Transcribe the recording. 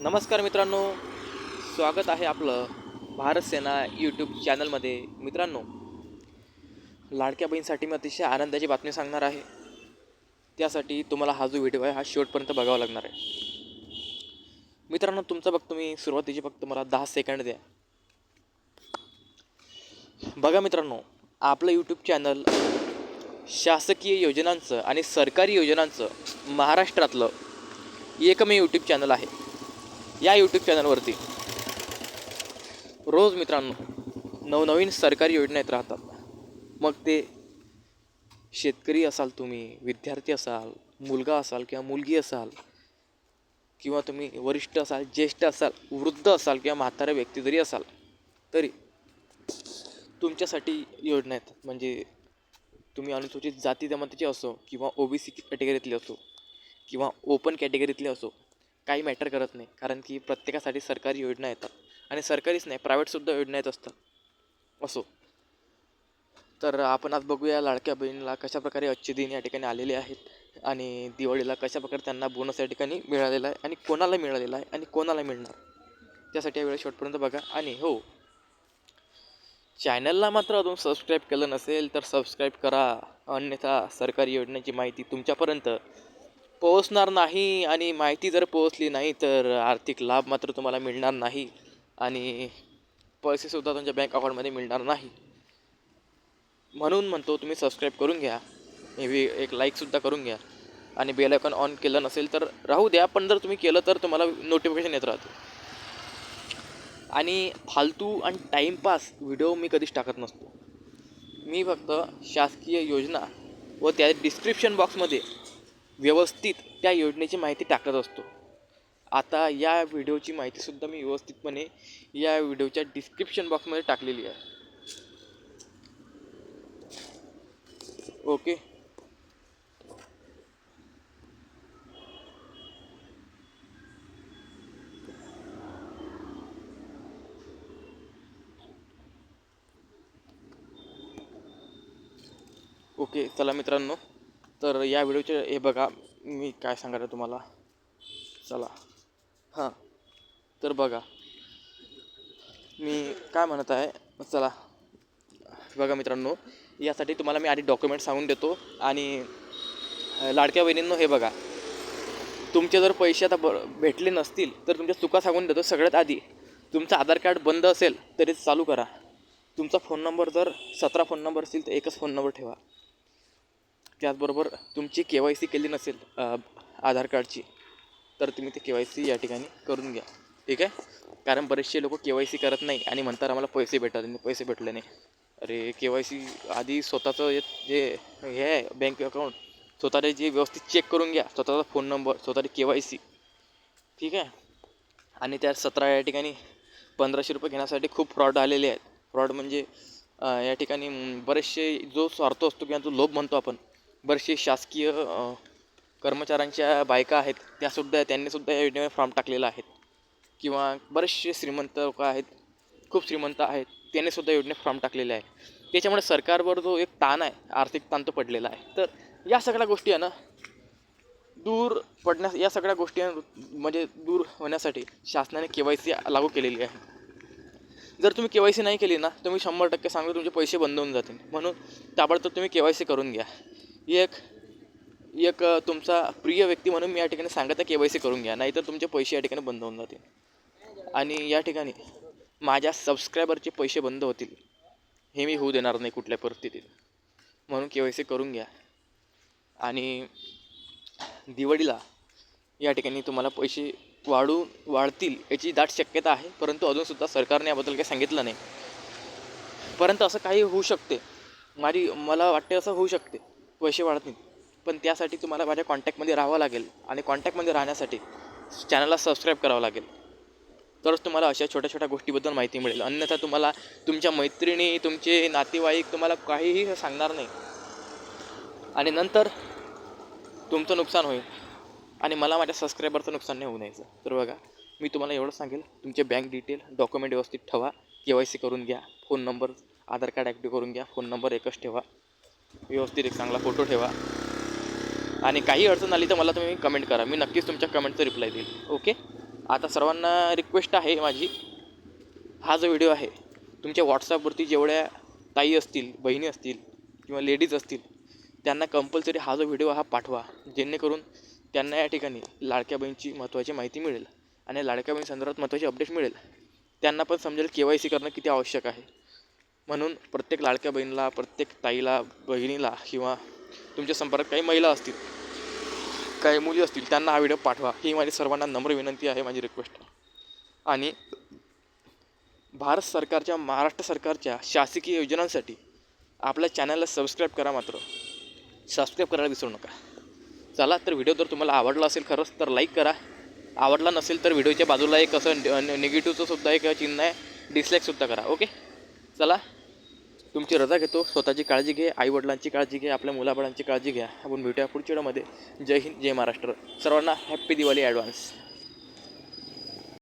नमस्कार मित्रांनो. स्वागत आहे आपलं भारत सेना यूट्यूब चॅनलमध्ये. मित्रांनो लाडक्या बहीणसाठी मी अतिशय आनंदाची बातमी सांगणार आहे. त्यासाठी तुम्हाला हा जो व्हिडिओ आहे हा शेवटपर्यंत बघावा लागणार आहे. मित्रांनो तुमचं बघतो मी सुरुवातीची फक्त मला दहा सेकंड द्या. बघा मित्रांनो आपलं यूट्यूब चॅनल शासकीय योजनांचं आणि सरकारी योजनांचं महाराष्ट्रातलं एकमेव यूट्यूब चॅनल आहे. या यूट्यूब चॅनलवरती रोज मित्रांनो नवनवीन सरकारी योजना येत राहतात. मग ते शेतकरी असाल तुम्ही विद्यार्थी असाल मुलगा असाल किंवा मुलगी असाल किंवा तुम्ही वरिष्ठ असाल ज्येष्ठ असाल वृद्ध असाल किंवा म्हातारा व्यक्ती जरी असाल तरी तुमच्यासाठी योजना येतात. म्हणजे तुम्ही अनुसूचित जाती जमातीचे असो किंवा ओ बी सी कॅटेगरीतले असो किंवा ओपन कॅटेगरीतले असो काही मॅटर करत नाही. कारण की प्रत्येकासाठी सरकारी योजना येतात. आणि सरकारीच नाही प्रायव्हेटसुद्धा योजना येत असतात. असो. तर आपण आज बघूया लाडक्या बहिणीला कशाप्रकारे अच्छे दिन या ठिकाणी आलेले आहेत आणि दिवाळीला कशाप्रकारे त्यांना बोनस या ठिकाणी मिळालेला आहे आणि कोणाला मिळालेला आहे आणि कोणाला मिळणार. त्यासाठी या वेळेस शेवटपर्यंत बघा. आणि हो चॅनलला मात्र अजून सबस्क्राईब केलं नसेल तर सबस्क्राईब करा. अन्यथा सरकारी योजनेची माहिती तुमच्यापर्यंत पोहोचणार नाही आणि माहिती जर पोहोचली नाही तर आर्थिक लाभ मात्र तुम्हाला मिळणार नाही आणि पैसेसुद्धा तुमच्या बँक अकाउंटमध्ये मिळणार नाही. म्हणून म्हणतो तुम्ही सबस्क्राईब करून घ्या. मे एक लाईकसुद्धा करून घ्या. आणि बेल आयकॉन ऑन केलं नसेल तर राहू द्या. पण जर तुम्ही केलं तर तुम्हाला नोटिफिकेशन येत राहतं. आणि फालतू आणि टाईमपास व्हिडिओ मी कधीच टाकत नसतो. मी फक्त शासकीय योजना व त्या डिस्क्रिप्शन बॉक्समध्ये व्यवस्थित त्या योजनेची माहिती टाकत असतो. आता या व्हिडिओची माहितीसुद्धा मी व्यवस्थितपणे या व्हिडिओच्या डिस्क्रिप्शन बॉक्समध्ये टाकलेली आहे. ओके ओके चला मित्रांनो. तर या व्हिडिओचे हे बघा मी काय सांगायला तुम्हाला. चला. हां. तर बघा. मी काय म्हणत आहे? चला. बघा मित्रांनो यासाठी तुम्हाला मी आधी डॉक्युमेंट सांगून देतो आणि लाडक्या बहिणींनो हे बघा. तुमचे जर पैसे आता ब भेटले नसतील तर तुमच्या चुका सांगून देतो सगळ्यात आधी. तुमचं आधार कार्ड बंद असेल तरी चालू करा. तुमचा फोन नंबर जर सतरा फोन नंबर असेल तर एकच फोन नंबर ठेवा. त्याचबरोबर तुमची के वाय सी केली नसेल आधार कार्डची तर तुम्ही ते के वाय सी या ठिकाणी करून घ्या. ठीक आहे? कारण बरेचसे लोक के वाय सी करत नाही आणि म्हणतात आम्हाला पैसे भेटले आणि पैसे भेटले नाही. अरे के वाय सी आधी स्वतःचं जे जे हे आहे बँक अकाउंट स्वतःचे जे व्यवस्थित चेक करून घ्या. स्वतःचा फोन नंबर स्वतःची के वाय सी ठीक आहे? आणि त्या सतरा या ठिकाणी पंधराशे रुपये घेण्यासाठी खूप फ्रॉड आलेले आहेत. फ्रॉड म्हणजे या ठिकाणी बरेचसे जो स्वार्थ असतो किंवा जो लोभ म्हणतो आपण बरेचसे शासकीय कर्मचाऱ्यांच्या बायका आहेत त्यासुद्धा त्यांनीसुद्धा या योजनेमध्ये फॉर्म टाकलेला आहेत किंवा बरेचसे श्रीमंत लोक आहेत खूप श्रीमंत आहेत त्यांनीसुद्धा योजनेत फॉर्म टाकलेले आहे. त्याच्यामुळे सरकारवर जो एक ताण आहे आर्थिक ताण तो पडलेला आहे. तर या सगळ्या गोष्टी आहे ना दूर पडण्यास या सगळ्या गोष्टी म्हणजे दूर होण्यासाठी शासनाने के वाय सी लागू केलेली आहे. जर तुम्ही के वाय सी नाही केली ना तुम्ही शंभर टक्के सांगून तुमचे पैसे बंद होऊन जातील. म्हणून ताबडतोब तुम्ही के वाय सी करून घ्या. एक एक तुमचा प्रिय व्यक्ती म्हणून मी या ठिकाणी सांगत आहे के वाय सी करून घ्या. नाहीतर तुमचे पैसे या ठिकाणी बंद होऊन जातील. आणि या ठिकाणी माझ्या सबस्क्रायबरचे पैसे बंद होतील. हे मी होऊ देणार नाही कुठल्या परिस्थितीत. म्हणून के वाय सी करून घ्या. आणि दिवाळीला या ठिकाणी तुम्हाला पैसे वाढू वाढतील याची दाट शक्यता आहे. परंतु अजूनसुद्धा सरकारने याबद्दल काही सांगितलं नाही. परंतु असं काही होऊ शकते. माझी मला वाटते असं होऊ शकते. पैसे वाढत नाहीत. पण त्यासाठी तुम्हाला माझ्या कॉन्टॅक्टमध्ये राहावं लागेल आणि कॉन्टॅक्टमध्ये राहण्यासाठी चॅनलला सबस्क्राईब करावं लागेल. तरच तुम्हाला अशा छोट्या छोट्या गोष्टीबद्दल माहिती मिळेल. अन्यथा तुम्हाला तुमच्या मैत्रिणी तुमचे नातेवाईक तुम्हाला काहीही सांगणार नाही. आणि नंतर तुमचं नुकसान होईल. आणि मला माझ्या सबस्क्रायबरचं नुकसान नाही होऊ द्यायचं. तर बघा मी तुम्हाला एवढं सांगेल. तुमचे बँक डिटेल डॉक्युमेंट व्यवस्थित ठेवा. के वाय सी करून घ्या. Phone number Aadhaar card active करून घ्या. फोन नंबर एकच ठेवा. व्यवस्थित एक चांगला फोटो ठेवा. आणि काही अडचण आली तर मला तुम्ही कमेंट करा. मी नक्कीच तुमच्या कमेंटचं रिप्लाय देईल. ओके आता सर्वांना रिक्वेस्ट आहे माझी. हा जो व्हिडिओ आहे तुमच्या व्हॉट्सॲपवरती जेवढ्या ताई असतील बहिणी असतील किंवा लेडीज असतील त्यांना कंपल्सरी हा जो व्हिडिओ हा पाठवा. जेणेकरून त्यांना या ठिकाणी लाडक्या बहिणीची महत्त्वाची माहिती मिळेल आणि लाडक्या बहीण संदर्भात महत्त्वाची अपडेट मिळेल. त्यांना पण समजेल के वाय सी करणं किती आवश्यक आहे. म्हणून प्रत्येक लाडक्या बहिणीला प्रत्येक ताईला बहिणीला किंवा तुमच्या संपर्कात काही महिला असतील काही मुली असतील त्यांना हा व्हिडिओ पाठवा. ही माझी सर्वांना नम्र विनंती आहे माझी रिक्वेस्ट आणि भारत सरकारच्या महाराष्ट्र सरकारच्या शासकीय योजनांसाठी आपल्या चॅनलला सबस्क्राईब करा मात्र. सबस्क्राईब करायला विसरू नका. चला तर व्हिडिओ जर तुम्हाला आवडला असेल खरंच तर लाईक करा. आवडला नसेल तर व्हिडिओच्या बाजूला एक असं निगेटिव्हचं सुद्धा एक चिन्ह आहे डिसलाईकसुद्धा करा ओके चला. तुमची रजा घेतो स्वतःची काळजी घे आईवडिलांची काळजी घे आपल्या मुलाबाळांची काळजी घ्या. आपण भेटूया पुढच्या व्हिडिओमध्ये. जय हिंद जय महाराष्ट्र. सर्वांना हॅप्पी दिवाळी ॲडव्हान्स